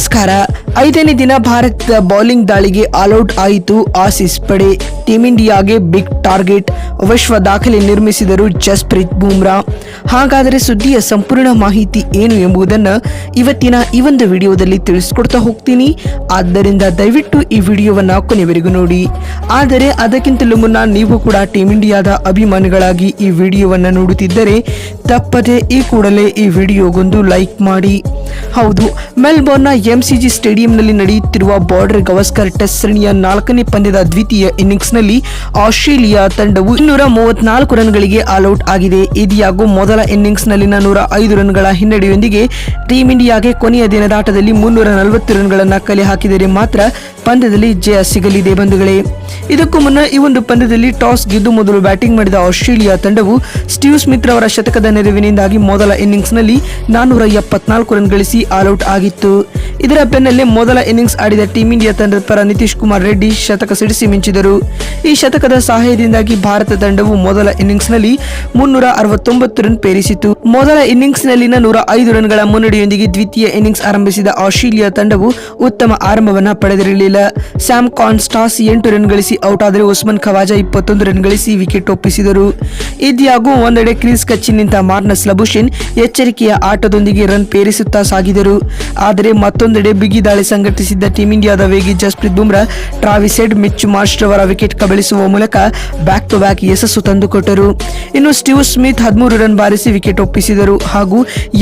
ನಮಸ್ಕಾರ. ಐದನೇ ದಿನ ಭಾರತದ ಬೌಲಿಂಗ್ ದಾಳಿಗೆ ಆಲ್ಔಟ್ ಆಯಿತು ಆಸೀಸ್ ಪಡೆ. ಟೀಂ ಇಂಡಿಯಾಗೆ ಬಿಗ್ ಟಾರ್ಗೆಟ್. ವಿಶ್ವ ದಾಖಲೆ ನಿರ್ಮಿಸಿದರು ಜಸ್ಪ್ರೀತ್ ಬೂಮ್ರಾ. ಹಾಗಾದರೆ ಸುದ್ದಿಯ ಸಂಪೂರ್ಣ ಮಾಹಿತಿ ಏನು ಎಂಬುದನ್ನು ಇವತ್ತಿನ ಈ ಒಂದು ವಿಡಿಯೋದಲ್ಲಿ ತಿಳಿಸ್ಕೊಡ್ತಾ ಹೋಗ್ತೀನಿ. ಆದ್ದರಿಂದ ದಯವಿಟ್ಟು ಈ ವಿಡಿಯೋವನ್ನು ಕೊನೆವರೆಗೂ ನೋಡಿ. ಆದರೆ ಅದಕ್ಕಿಂತಲೂ ಮುನ್ನ ನೀವು ಕೂಡ ಟೀಮ್ ಇಂಡಿಯಾದ ಅಭಿಮಾನಿಗಳಾಗಿ ಈ ವಿಡಿಯೋವನ್ನು ನೋಡುತ್ತಿದ್ದರೆ ತಪ್ಪದೆ ಈ ಕೂಡಲೇ ಈ ವಿಡಿಯೋಗೊಂದು ಲೈಕ್ ಮಾಡಿ. ಹೌದು, ಮೆಲ್ಬೋರ್ನ್ನ ಎಂಸಿಜಿ ಸ್ಟೇಡಿಯಂನಲ್ಲಿ ನಡೆಯುತ್ತಿರುವ ಬಾರ್ಡರ್ ಗವಸ್ಕರ್ ಟೆಸ್ಟ್ ಸರಣಿಯ ನಾಲ್ಕನೇ ಪಂದ್ಯದ ದ್ವಿತೀಯ ಇನ್ನಿಂಗ್ಸ್ನಲ್ಲಿ ಆಸ್ಟ್ರೇಲಿಯಾ ತಂಡವು ಇನ್ನೂರ ಮೂವತ್ನಾಲ್ಕು ರನ್ಗಳಿಗೆ ಆಲ್ಔಟ್ ಆಗಿದೆ. ಇದಿಯಾಗೂ ಮೊದಲ ಇನ್ನಿಂಗ್ಸ್ನಲ್ಲಿನ ನೂರ ಐದು ರನ್ಗಳ ಹಿನ್ನಡೆಯೊಂದಿಗೆ ಟೀಂ ಇಂಡಿಯಾಗೆ ಕೊನೆಯ ದಿನದಾಟದಲ್ಲಿ ಮುನ್ನೂರ ನಲವತ್ತು ರನ್ಗಳನ್ನು ಕಲೆ ಹಾಕಿದರೆ ಮಾತ್ರ ಪಂದ್ಯದಲ್ಲಿ ಜಯ ಸಿಗಲಿದೆ ಬಂಧುಗಳೇ. ಇದಕ್ಕೂ ಮುನ್ನ ಈ ಒಂದು ಪಂದ್ಯದಲ್ಲಿ ಟಾಸ್ ಗೆದ್ದು ಮೊದಲು ಬ್ಯಾಟಿಂಗ್ ಮಾಡಿದ ಆಸ್ಟ್ರೇಲಿಯಾ ತಂಡವು ಸ್ಟೀವ್ ಸ್ಮಿತ್ ರವರ ಶತಕದ ನೆರವಿನಿಂದಾಗಿ ಮೊದಲ ಇನ್ನಿಂಗ್ಸ್ನಲ್ಲಿ ನಾನ್ನೂರ ಎಪ್ಪತ್ನಾಲ್ಕು ರನ್ ಗಳಿಸಿ ಆಲ್ಔಟ್ ಆಗಿತ್ತು. ಇದರ ಬೆನ್ನಲ್ಲೇ ಮೊದಲ ಇನ್ನಿಂಗ್ಸ್ ಆಡಿದ ಟೀಂ ಇಂಡಿಯಾ ತಂಡದ ಪರ ನಿತೀಶ್ ಕುಮಾರ್ ರೆಡ್ಡಿ ಶತಕ ಸಿಡಿಸಿ ಮಿಂಚಿದರು. ಈ ಶತಕದ ಸಹಾಯದಿಂದಾಗಿ ಭಾರತ ತಂಡವು ಮೊದಲ ಇನ್ನಿಂಗ್ಸ್ನಲ್ಲಿ ಮುನ್ನೂರ ಅರವತ್ತೊಂಬತ್ತು ರನ್ ಪೇರಿಸಿತು ಮೊದಲ ಇನ್ನಿಂಗ್ಸ್ನಲ್ಲಿನ ನೂರ ಐದು ರನ್ಗಳ ಮುನ್ನಡೆಯೊಂದಿಗೆ ದ್ವಿತೀಯ ಇನ್ನಿಂಗ್ಸ್ ಆರಂಭಿಸಿದ ಆಸ್ಟ್ರೇಲಿಯಾ ತಂಡವು ಉತ್ತಮ ಆರಂಭವನ್ನ ಪಡೆದಿರಲಿಲ್ಲ. ಸ್ಯಾಮ್ ಕಾನ್ಸ್ಟಾಸ್ ಎಂಟು ರನ್ ಗಳಿಸಿ ಔಟ್ ಆದರೆ ಉಸ್ಮಾನ್ ಖವಾಜಾ ಇಪ್ಪತ್ತೊಂದು ರನ್ ಗಳಿಸಿ ವಿಕೆಟ್ ಒಪ್ಪಿಸಿದರು. ಇದ್ಯಾಗೂ ಒಂದೆಡೆ ಕ್ರೀಸ್ ಕಚ್ಚಿ ನಿಂತ ಮಾರ್ನಸ್ ಲಬುಷಿನ್ ಎಚ್ಚರಿಕೆಯ ಆಟದೊಂದಿಗೆ ರನ್ ಪೇರಿಸುತ್ತಾ ಸಾಗಿದರು. ಆದರೆ ಮತ್ತೊಂದೆಡೆ ಬಿಗಿ ದಾಳಿ ಸಂಘಟಿಸಿದ್ದ ಟೀಂ ಇಂಡಿಯಾದ ವೇಗಿ Jasprit Bumrah, Travis Head Mitch Marsh ಅವರ ವಿಕೆಟ್ ಕಬಳಿಸುವ ಮೂಲಕ ಬ್ಯಾಕ್ ಟು ಬ್ಯಾಕ್ ಯಶಸ್ಸು ತಂದುಕೊಟ್ಟರು. ಇನ್ನು ಸ್ಟೀವ್ ಸ್ಮಿತ್ ಹದಿಮೂರು ರನ್ ಬಾರಿಸಿ ವಿಕೆಟ್ ಒಪ್ಪಿಸಿದರು. ಹಾಗೂ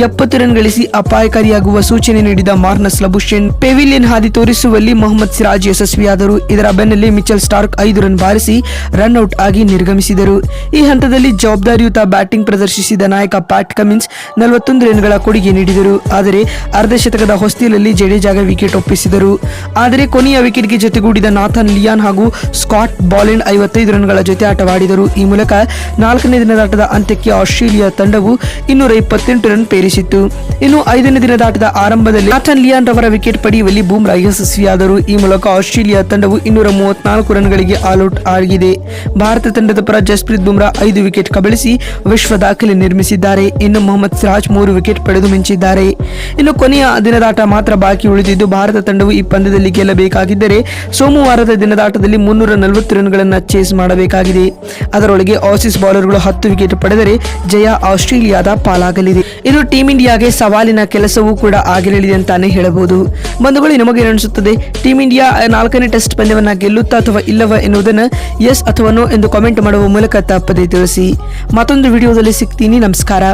ಎಪ್ಪತ್ತು ರನ್ ಗಳಿಸಿ ಅಪಾಯಕಾರಿಯಾಗುವ ಸೂಚನೆ ನೀಡಿದ ಮಾರ್ನಸ್ ಲಬುಷೇನ್. ಪೆವಿಲಿಯನ್ ಹಾದಿ ತೋರಿಸುವಲ್ಲಿ ಮೊಹಮ್ಮದ್ ಸಿರಾಜ್ ಯಶಸ್ವಿಯಾದರು. ಇದರ ಬೆನ್ನಲ್ಲಿ ಮಿಚೆಲ್ ಸ್ಟಾರ್ಕ್ ಐದು ರನ್ ಬಾರಿಸಿ ರನ್ ಔಟ್ ಆಗಿ ನಿರ್ಗಮಿಸಿದರು. ಈ ಹಂತದಲ್ಲಿ ಜವಾಬ್ದಾರಿಯುತ ಬ್ಯಾಟಿಂಗ್ ಪ್ರದರ್ಶಿಸಿದ ನಾಯಕ ಪ್ಯಾಟ್ ಕಮಿನ್ಸ್ ನಲವತ್ತೊಂದು ರನ್ಗಳ ಕೊಡುಗೆ ನೀಡಿದರು. ಆದರೆ ಅರ್ಧ ಶತಕದ ಹೊಸ್ತಿಲಲ್ಲಿ ಜಡೇಜಾಗ ವಿಕೆಟ್ ಒಪ್ಪಿಸಿದರು. ಆದರೆ ಕೊನೆಯ ವಿಕೆಟ್ಗೆ ಜೊತೆಗೂಡಿದ ನಾಥನ್ ಲಿಯಾನ್ ಹಾಗೂ ಸ್ಕಾಟ್ ಬಾಲೆಂಡ್ ಐವತ್ತೈದು ರನ್ಗಳ ಜೊತೆ ಆಟವಾಡಿದರು. ಈ ಮೂಲಕ ನಾಲ್ಕನೇ ದಿನದಾಟದ ಅಂತ್ಯಕ್ಕೆ ಆಸ್ಟ್ರೇಲಿಯಾ ತಂಡವು ಇನ್ನೂರ ಇಪ್ಪತ್ತೆಂಟು ರನ್ ಪೇರಿಸಿತ್ತು. ಇನ್ನು ಐದನೇ ದಿನದಾಟದ ಆರಂಭದಲ್ಲಿ ನಾಥನ್ ಲಿಯಾನ್ ರವರ ವಿಕೆಟ್ ಪಡೆಯುವಲ್ಲಿ ಬೂಮ್ರಾ ಯಶಸ್ವಿಯಾದರು. ಈ ಮೂಲಕ ಆಸ್ಟ್ರೇಲಿಯಾ ತಂಡವು ಇನ್ನೂರ ಮೂವತ್ನಾಲ್ಕು ರನ್ಗಳಿಗೆ ಆಲ್ಔಟ್ ಆಗಿದೆ. ಭಾರತ ತಂಡದ ಪರ ಜಸ್ಪ್ರೀತ್ ಬುಮ್ರಾ ಐದು ವಿಕೆಟ್ ಕಬಳಿಸಿ ವಿಶ್ವ ದಾಖಲೆ ನಿರ್ಮಿಸಿದ್ದಾರೆ. ಇನ್ನು ಮೊಹಮ್ಮದ್ ಸಿರಾಜ್ ಮೂರು ವಿಕೆಟ್ ಪಡೆದು ಮಿಂಚಿದ್ದಾರೆ. ಇನ್ನು ಕೊನೆಯ ದಿನದಾಟ ಮಾತ್ರ ಬಾಕಿ ಉಳಿದಿದ್ದು, ಭಾರತ ತಂಡವು ಈ ಪಂದ್ಯದಲ್ಲಿ ಗೆಲ್ಲಬೇಕಾಗಿದ್ದರೆ ಸೋಮವಾರದ ದಿನದಾಟದಲ್ಲಿ ಮುನ್ನೂರ ನಲವತ್ತು ರನ್ಗಳನ್ನು ಚೇಸ್ ಮಾಡಬೇಕಾಗಿದೆ. ಅದರೊಳಗೆ ಆಸಿಸ್ ಬೌಲರ್ಗಳು ಹತ್ತು ವಿಕೆಟ್ ಪಡೆದರೆ ಜಯ ಆಸ್ಟ್ರೇಲಿಯಾದ ಪಾಲಾಗಲಿದೆ. ಇದು ಟೀಂ ಇಂಡಿಯಾಗೆ ಸವಾಲಿನ ಕೆಲಸವೂ ಕೂಡ ಆಗಿರಲಿದೆ ಅಂತಾನೆ ಹೇಳಬಹುದು. ಬಂಧುಗಳು, ನಿಮಗೆ ಅನಿಸುತ್ತದೆ ಟೀಂ ಇಂಡಿಯಾ ನಾಲ್ಕನೇ ಟೆಸ್ಟ್ ಪಂದ್ಯವನ್ನ ಗೆಲ್ಲುತ್ತಾ ಅಥವಾ ಇಲ್ಲವ ಎನ್ನುವುದನ್ನು ಎಸ್ ಅಥವಾ ನೋ ಎಂದು ಕಾಮೆಂಟ್ ಮಾಡುವ ಮೂಲಕ ತಪ್ಪದೇ ತಿಳಿಸಿ. ಮತ್ತೊಂದು ವಿಡಿಯೋದಲ್ಲಿ ಸಿಗ್ತೀನಿ. ನಮಸ್ಕಾರ.